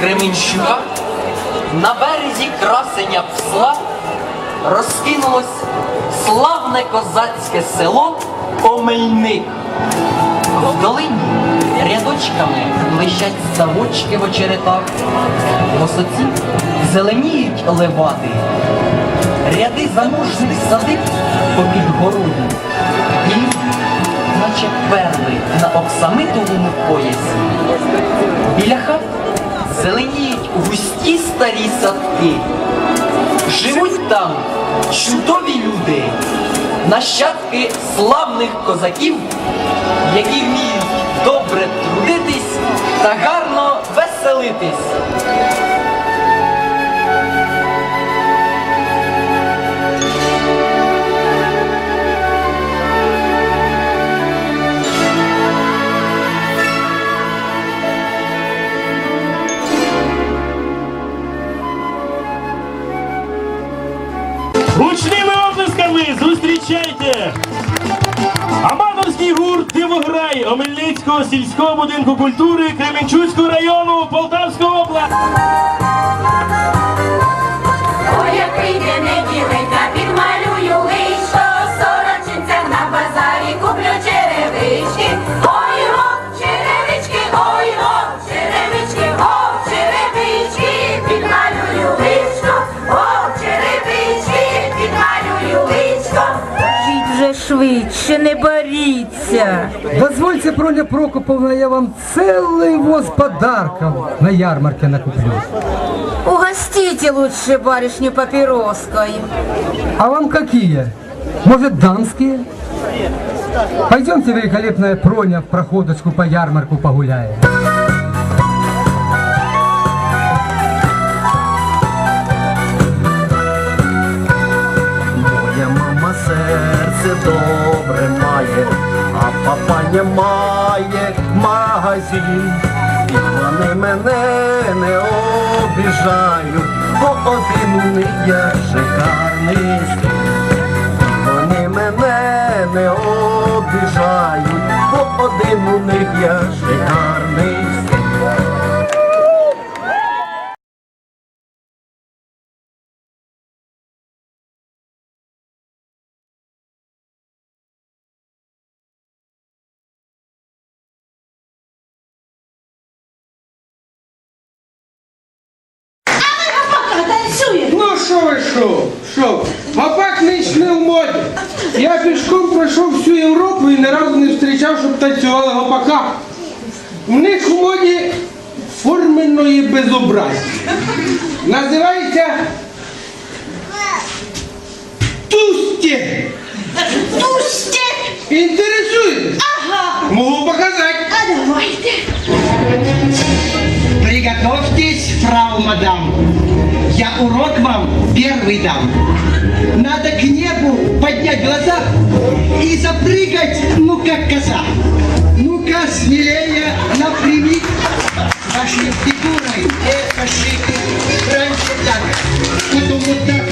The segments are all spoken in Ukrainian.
Кременчука на березі красення псла розкинулось славне козацьке село Омельник. В долині рядочками лищать ставочки в очеретах, в осоці зеленіють левади, ряди заможних садиб попід горою, і наче перли на оксамитовому поясі. Біля хат зеленіють густі старі садки. Живуть там чудові люди, нащадки славних козаків, які вміють добре трудитись та гарно веселитись. Омельницького сільського будинку культури Кременчуцького району Полтавської області. Ой, який день неділенька, підмалюю лишко, сорочинцям на базарі куплю черевички. Ой, го, черевички, ой, го, черевички, го, черевички, підмалюю лишко, го, черевички, підмалюю лишко. Жіть вже швидше, не боріться. Дозвольте, Проня Прокоповна, я вам целый воз подарков на ярмарке накуплю. Угостите лучше барышню папироской. А вам какие? Может, дамские? Пойдемте, великолепная Проня, в проходочку по ярмарку погуляем. Моя мама серце добре має, а папа не має магазин. І вони мене не обіжають, бо один у них є шикарний. І вони мене не обіжають, бо один у них є шикарний стиль. Що що? Гопак нич не в моді. Я пішком пройшов всю Європу і ні разу не зустрічав, щоб танцювали гопака. В них в моді форменної безобразі. Називається Тусті. Пусти! Інтересує? Ага! Можу показати. А давайте! Приготовьтесь, фрау мадам. Я урок вам первый дам. Надо к небу поднять глаза и запрыгать, ну как коза. Ну-ка, смелее, напрямик. Вашей фигурой это шик. Раньше так, потом вот так.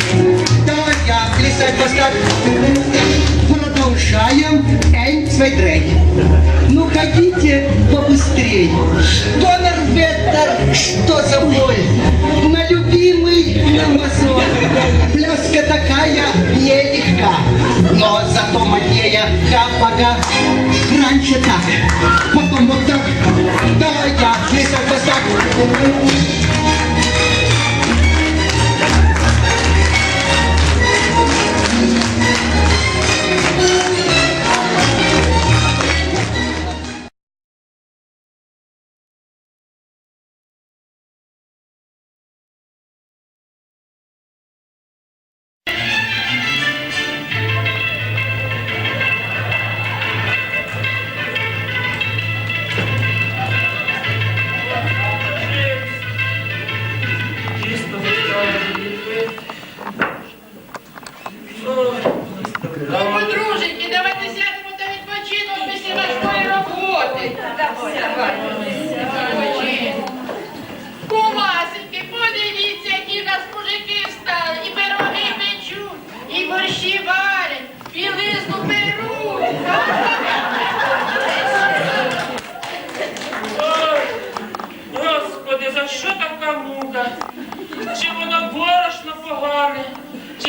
Да, я плясать поставь. Продолжаем. Ein, zwei, drei. Ну, хотите побыстрее. Что норветтер, что за боль? На любимый масон. Пляска такая нелегка, но зато моднее хапага. Раньше так, потом вот так. Давай я, плясать поставь.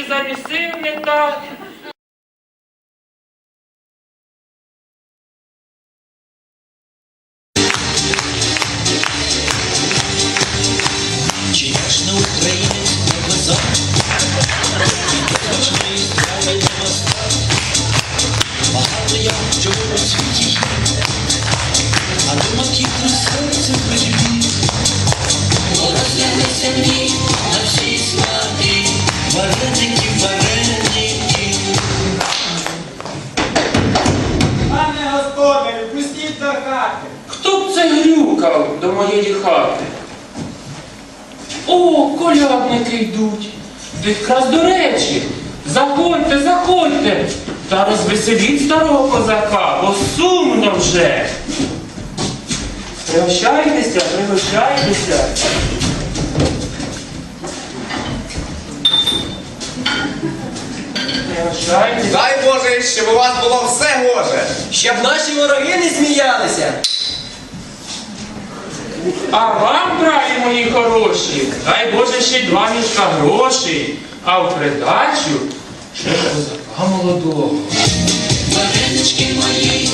замісив не хати? О, колядники йдуть. Якраз до речі. Заходьте, заходьте. Та розвеселіть старого козака, бо сумно вже. Пригощайтеся, пригощайтеся. Пригощайтеся. Дай Боже, щоб у вас було все гоже. Щоб наші вороги не сміялися. А вам, браті мої хороші, дай Боже ще два мішка грошей, а в придачу ще козака молодого. Варенички мої,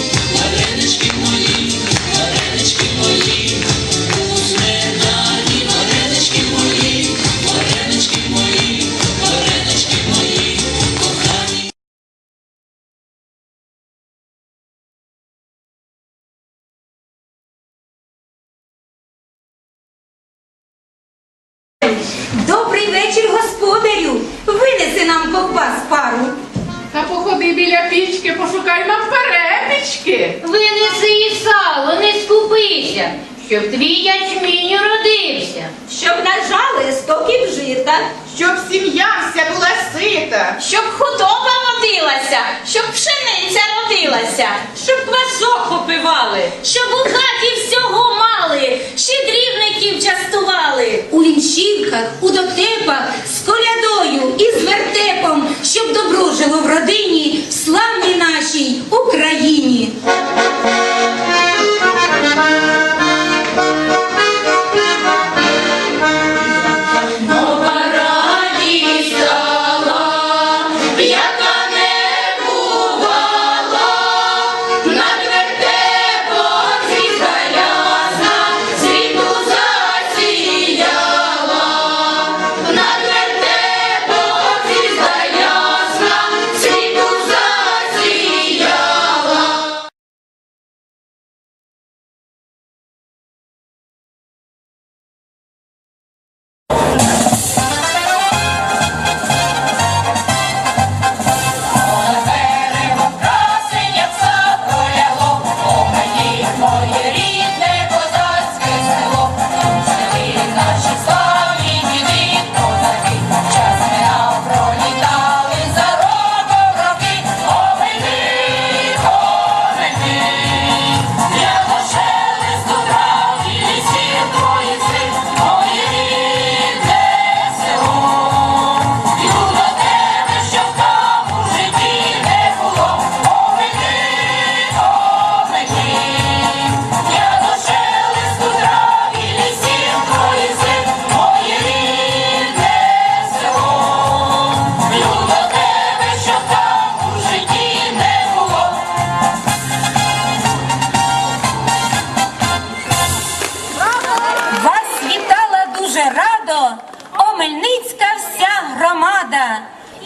Добрий вечір, господарю. Винеси нам ковбас пару. Та походи біля пічки, пошукай нам перепічки. Винеси і сало, не скупися, щоб твій ячмінь родився. Щоб нажали стоків жита. Щоб сім'я вся була сита. Щоб худоба родилася, щоб пшениця родилася, щоб квасок попивали, щоб у хаті всього мали, щедрівників частували. У вінчівках, у дотепах, з колядою і з вертепом, щоб добро жило в родині, в славній нашій Україні.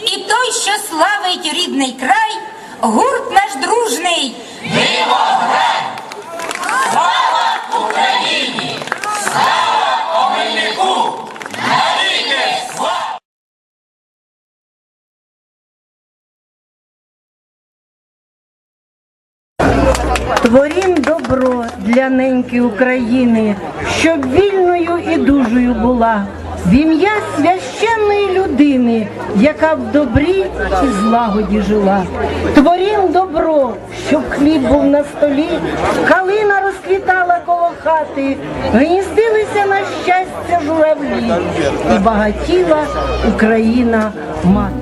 І той, що славить рідний край, гурт наш дружний. Творім добро для неньки України, щоб вільною і дужою була. В ім'я священної людини, яка в добрі і злагоді жила. Творім добро, щоб хліб був на столі, калина розквітала коло хати, гніздилися на щастя журавлі, і багатіла Україна мати.